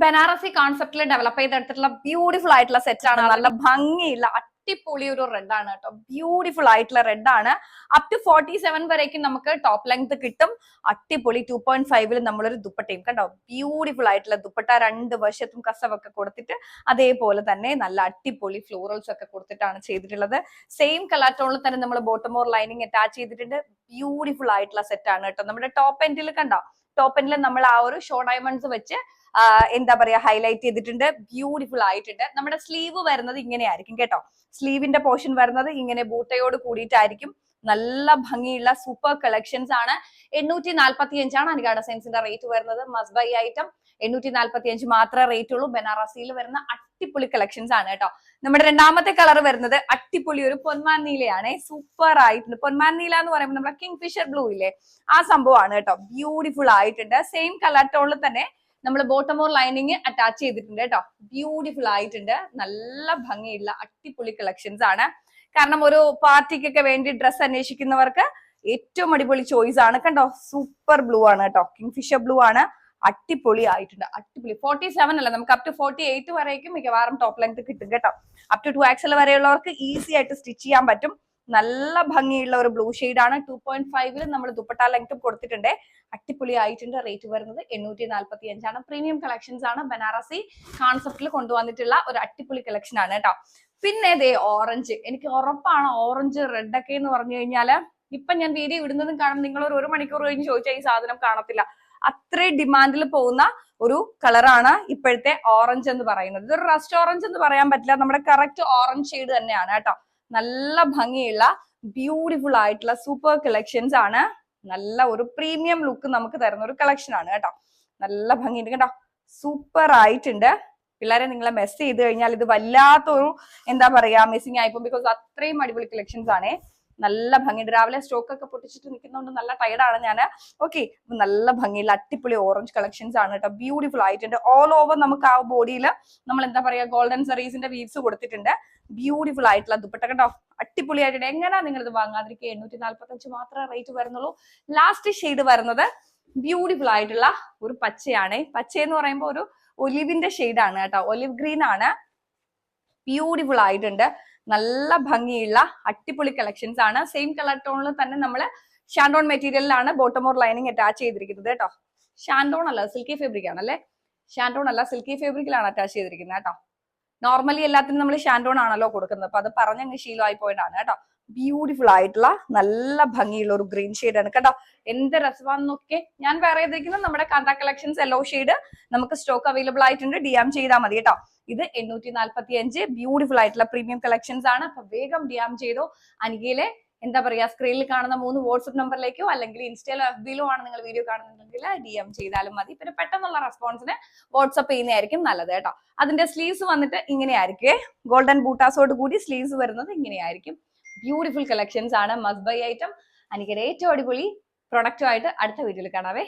ബനാറസി കോൺസെപ്റ്റിൽ ഡെവലപ്പ് ചെയ്തെടുത്തിട്ടുള്ള ബ്യൂട്ടിഫുൾ ആയിട്ടുള്ള സെറ്റ് ആണ്. നല്ല ഭംഗിയുള്ള അടിപൊളി ഒരു റെഡ് ആണ് കേട്ടോ. ബ്യൂട്ടിഫുൾ ആയിട്ടുള്ള റെഡ് ആണ്. അപ് ടു ഫോർട്ടി സെവൻ വരേക്കും നമുക്ക് ടോപ്പ് ലെങ്ത് കിട്ടും. അടിപൊളി ടു പോയിന്റ് ഫൈവിൽ നമ്മളൊരു ദുപ്പട്ടയും കണ്ടോ? ബ്യൂട്ടിഫുൾ ആയിട്ടുള്ള ദുപ്പട്ട രണ്ട് വശത്തും കസവൊക്കെ കൊടുത്തിട്ട് അതേപോലെ തന്നെ നല്ല അടിപൊളി ഫ്ലോറൽസ് ഒക്കെ കൊടുത്തിട്ടാണ് ചെയ്തിട്ടുള്ളത്. സെയിം കളർ ടോണിൽ തന്നെ നമ്മൾ ബോട്ടം ഓർ ലൈനിങ് അറ്റാച്ച് ചെയ്തിട്ടുണ്ട്. ബ്യൂട്ടിഫുൾ ആയിട്ടുള്ള സെറ്റ് ആണ് കേട്ടോ. നമ്മുടെ ടോപ്പ് എൻഡിൽ കണ്ടോ? ടോപ്പ് എൻഡിൽ നമ്മൾ ആ ഒരു ഷോ ഡയമണ്ട്സ് വെച്ച് എന്താ പറയാ ഹൈലൈറ്റ് ചെയ്തിട്ടുണ്ട്. ബ്യൂട്ടിഫുൾ ആയിട്ടുണ്ട്. നമ്മുടെ സ്ലീവ് വരുന്നത് ഇങ്ങനെയായിരിക്കും കേട്ടോ. സ്ലീവിന്റെ പോർഷൻ വരുന്നത് ഇങ്ങനെ ബൂട്ടയോട് കൂടിയിട്ടായിരിക്കും. നല്ല ഭംഗിയുള്ള സൂപ്പർ കളക്ഷൻസ് ആണ്. എണ്ണൂറ്റി നാൽപ്പത്തി അഞ്ചാണ് അനുഗാഡ സയൻസിന്റെ റേറ്റ് വരുന്നത്. മസ്ബൈ ഐറ്റം എണ്ണൂറ്റി നാൽപ്പത്തി അഞ്ച് മാത്രമേ റേറ്റ് ഉള്ളൂ. ബനാറസിയിൽ വരുന്ന അടിപൊളി കളക്ഷൻസ് ആണ് കേട്ടോ. നമ്മുടെ രണ്ടാമത്തെ കളർ വരുന്നത് അടിപൊളി ഒരു പൊന്മാൻ നീലയാണ് സൂപ്പർ ആയിട്ടുണ്ട്. പൊന്മാൻ നീല എന്ന് പറയുമ്പോൾ നമ്മുടെ കിങ് ഫിഷർ ബ്ലൂ ഇല്ലേ? ആ സംഭവമാണ് കേട്ടോ. ബ്യൂട്ടിഫുൾ ആയിട്ടുണ്ട്. സെയിം കളർ ടോണിൽ തന്നെ നമ്മൾ ബോട്ടം ഓർ ലൈനിങ് അറ്റാച്ച് ചെയ്തിട്ടുണ്ട് കേട്ടോ. ബ്യൂട്ടിഫുൾ ആയിട്ടുണ്ട്. നല്ല ഭംഗിയുള്ള അടിപൊളി കളക്ഷൻസ് ആണ്. കാരണം ഒരു പാർട്ടിക്കൊക്കെ വേണ്ടി ഡ്രസ്സ് അന്വേഷിക്കുന്നവർക്ക് ഏറ്റവും അടിപൊളി ചോയ്സ് ആണ്. കണ്ടോ? സൂപ്പർ ബ്ലൂ ആണ് കേട്ടോ. കിങ് ഫിഷർ ബ്ലൂ ആണ്. അടിപൊളി ആയിട്ടുണ്ട്. അടിപൊളി. ഫോർട്ടി സെവൻ അല്ല. നമുക്ക് അപ് ടു ഫോർട്ടി എയ്റ്റ് വരേക്കും മിക്കവാറും ടോപ്പ് ലെങ്ത് കിട്ടും കേട്ടോ. അപ് ടു ടു ആക്സൽ വരെയുള്ളവർക്ക് ഈസി ആയിട്ട് സ്റ്റിച്ച് ചെയ്യാൻ പറ്റും. നല്ല ഭംഗിയുള്ള ഒരു ബ്ലൂ ആണ് ടു പോയിന്റ് ഫൈവിൽ നമ്മൾ ദുപ്പട്ട ലെങ്ത്തും കൊടുത്തിട്ടുണ്ട്. അടിപൊളി ആയിട്ടുണ്ട് റേറ്റ് വരുന്നത് എണ്ണൂറ്റി നാൽപ്പത്തി അഞ്ചാണ് പ്രീമിയം കളക്ഷൻസ് ആണ് ബനാറസി കോൺസെപ്റ്റിൽ കൊണ്ടുവന്നിട്ടുള്ള ഒരു അടിപൊളി കളക്ഷൻ ആണ് കേട്ടോ പിന്നെ ഇതേ ഓറഞ്ച് എനിക്ക് ഉറപ്പാണ് ഓറഞ്ച് റെഡ് ഒക്കെ എന്ന് പറഞ്ഞു കഴിഞ്ഞാൽ ഇപ്പൊ ഞാൻ വീഡിയോ ഇടുന്നതും കാണും നിങ്ങൾ ഒരു ഒരു മണിക്കൂർ കഴിഞ്ഞ് ചോദിച്ചാൽ ഈ സാധനം കാണത്തില്ല. അത്രയും ഡിമാൻഡിൽ പോകുന്ന ഒരു കളറാണ് ഇപ്പോഴത്തെ ഓറഞ്ച് എന്ന് പറയുന്നത്. ഇതൊരു റസ്റ്റ് ഓറഞ്ച് എന്ന് പറയാൻ പറ്റില്ല. നമ്മുടെ കറക്റ്റ് ഓറഞ്ച് ഷെയ്ഡ് തന്നെയാണ് കേട്ടോ നല്ല ഭംഗിയുള്ള ബ്യൂട്ടിഫുൾ ആയിട്ടുള്ള സൂപ്പർ കളക്ഷൻസ് ആണ്. നല്ല ഒരു പ്രീമിയം ലുക്ക് നമുക്ക് തരുന്ന ഒരു കളക്ഷൻ ആണ് കേട്ടോ. നല്ല ഭംഗിയുണ്ട് കേട്ടോ. സൂപ്പർ ആയിട്ടുണ്ട്. പിള്ളേരെ നിങ്ങളെ മെസ്സ് ചെയ്ത് കഴിഞ്ഞാൽ ഇത് വല്ലാത്തൊരു എന്താ പറയാ മിസ്സിങ് ആയിപ്പോ ബിക്കോസ് അത്രയും അടിപൊളി കളക്ഷൻസ് ആണേ. നല്ല ഭംഗിയുണ്ട്. രാവിലെ സ്റ്റോക്ക് ഒക്കെ പൊട്ടിച്ചിട്ട് നിൽക്കുന്നതുകൊണ്ട് നല്ല ടയർഡാണ് ഞാൻ ഓക്കെ നല്ല ഭംഗിയുള്ള അടിപൊളി ഓറഞ്ച് കളക്ഷൻസ് ആണ് കേട്ടോ ബ്യൂട്ടിഫുൾ ആയിട്ടുണ്ട്. ഓൾ ഓവർ നമുക്ക് ആ ബോഡിയിൽ നമ്മൾ എന്താ പറയുക ഗോൾഡൻ സെറീസിന്റെ വീവ്സ് കൊടുത്തിട്ടുണ്ട്. ബ്യൂട്ടിഫുൾ ആയിട്ടുള്ള ദുപ്പട്ട കേട്ടോ അടിപൊളിയായിട്ടുണ്ട്. എങ്ങനെയാ നിങ്ങൾ ഇത് വാങ്ങാതിരിക്കുക? എണ്ണൂറ്റി നാല്പത്തി അഞ്ച് മാത്രമേ റേറ്റ് വരുന്നുള്ളൂ. ലാസ്റ്റ് ഷെയ്ഡ് വരുന്നത് ബ്യൂട്ടിഫുൾ ആയിട്ടുള്ള ഒരു പച്ചയാണ്. പച്ച എന്ന് പറയുമ്പോൾ ഒരു ഒലിവിന്റെ ഷെയ്ഡാണ് കേട്ടോ. ഒലിവ് ഗ്രീൻ ആണ്. ബ്യൂട്ടിഫുൾ ആയിട്ടുണ്ട്. നല്ല ഭംഗിയുള്ള അടിപൊളി കളക്ഷൻസ് ആണ്. സെയിം കളർ ടോണിൽ തന്നെ നമ്മൾ ഷാൻഡോൺ മെറ്റീരിയലിലാണ് ബോട്ടം ഓർ ലൈനിങ് അറ്റാച്ച് ചെയ്തിരിക്കുന്നത് കേട്ടോ. ഷാൻഡോൺ അല്ല സിൽക്കി ഫാബ്രിക് ആണല്ലേ ഷാൻഡോൺ അല്ല സിൽക്കി ഫാബ്രിക്കിലാണ് അറ്റാച്ച് ചെയ്തിരിക്കുന്നത് കേട്ടോ. നോർമലി എല്ലാത്തിനും നമ്മൾ ഷാൻഡോൺ ആണല്ലോ കൊടുക്കുന്നത്. അപ്പൊ അത് പറഞ്ഞങ്ങ് ശീലമായി പോയിട്ടാണ് കേട്ടോ. ബ്യൂട്ടിഫുൾ ആയിട്ടുള്ള നല്ല ഭംഗിയുള്ള ഒരു ഗ്രീൻ ആണ്. കേട്ടോ എന്ത് രസമാണെന്നൊക്കെ ഞാൻ വേറെ ചെയ്തിരിക്കുന്നത് നമ്മുടെ കാന്ത കളക്ഷൻസ് എല്ലോ ഷെയ്ഡ് നമുക്ക് സ്റ്റോക്ക് അവൈലബിൾ ആയിട്ടുണ്ട്. ഡി എം ചെയ്താൽ മതി കേട്ടോ. ഇത് എണ്ണൂറ്റി നാല്പത്തി അഞ്ച് ബ്യൂട്ടിഫുൾ ആയിട്ടുള്ള പ്രീമിയം കളക്ഷൻസ് ആണ്. അപ്പൊ വേഗം ഡി എം ചെയ്തോ. അനികയിലെ എന്താ പറയാ സ്ക്രീനിൽ കാണുന്ന മൂന്ന് വാട്സ്ആപ്പ് നമ്പറിലേക്കോ അല്ലെങ്കിൽ ഇൻസ്റ്റയിലോ എഫ് ബിയിലോ ആണ് നിങ്ങൾ വീഡിയോ കാണുന്നുണ്ടെങ്കിൽ ഡി എം ചെയ്താലും മതി. പിന്നെ പെട്ടെന്നുള്ള റെസ്പോൺസിന് വാട്സ്ആപ്പ് ചെയ്യുന്നതായിരിക്കും നല്ലത് കേട്ടോ. അതിന്റെ സ്ലീവ്സ് വന്നിട്ട് ഇങ്ങനെയായിരിക്കും. ഗോൾഡൻ ബൂട്ടാസോട് കൂടി സ്ലീവ്സ് വരുന്നത് ഇങ്ങനെയായിരിക്കും. ബ്യൂട്ടിഫുൾ കളക്ഷൻസ് ആണ്. മസ്റ്റ് ബൈ ഐറ്റം എനിക്കൊരു ഏറ്റവും അടിപൊളി പ്രൊഡക്റ്റുമായിട്ട് അടുത്ത വീഡിയോയിൽ കാണാവേ.